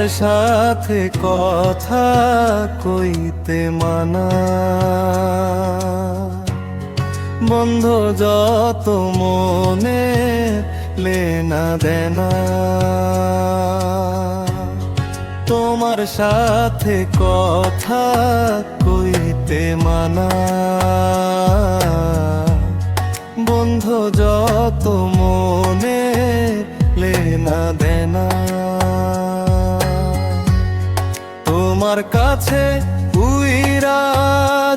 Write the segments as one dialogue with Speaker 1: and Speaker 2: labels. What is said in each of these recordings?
Speaker 1: সাথে কথা কইতে মানা। বন্ধ যত মনে লেনা দেনা। তোমার সাথে কথা কইতে মানা। বন্ধ যত মনে লেনা দেনা। তোমার কাছে উইরা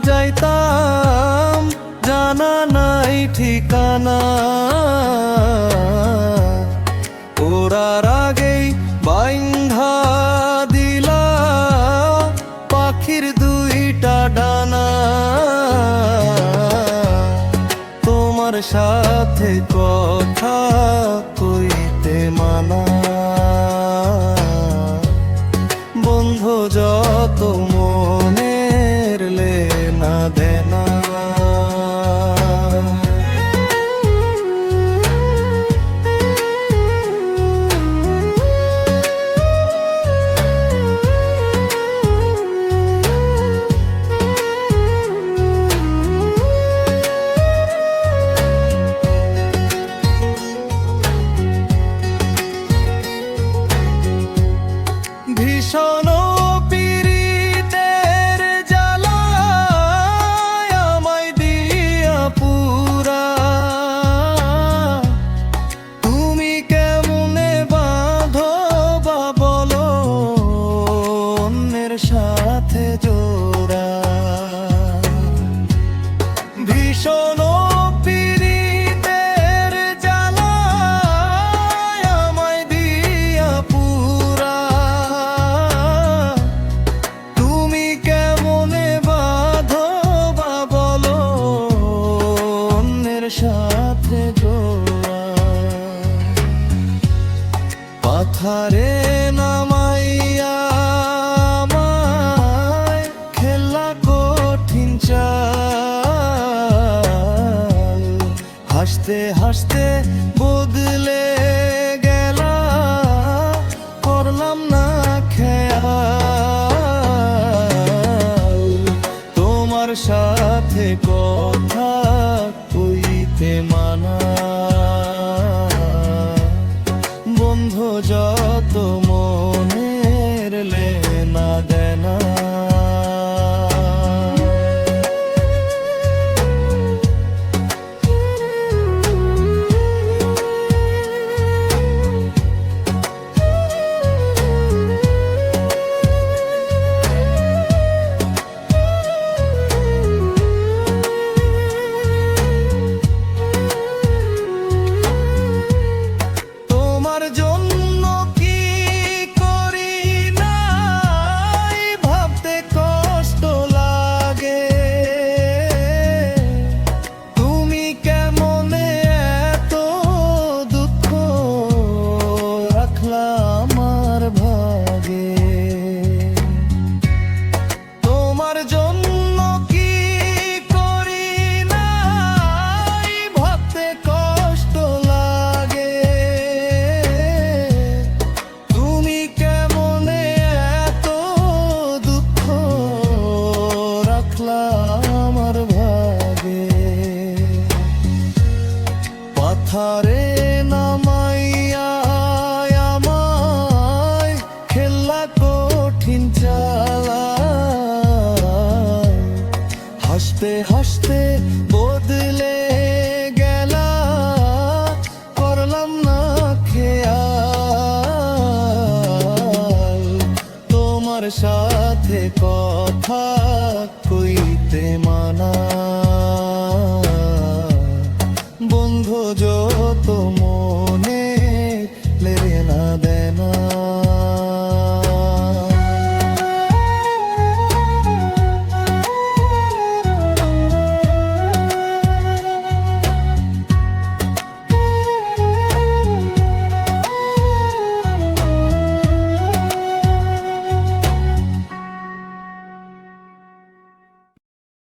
Speaker 1: যাইতাম, জানা নাই ঠিকানা। ওরার আগেই বাইন্ধা দিলা পাখির দুইটা ডানা। তোমার সাথে কথা যত মনের সাথে জোড়া পাথারে নামাইয়া আমায় খেলা কঠিন চাল। হাসতে হাসতে দেনা পাথারে নামাইয়া আমায় খেলা কঠিন চালা হাসতে হাসতে বদলে গেলা, করলাম না খেয়াল। তোমার সাথে কথা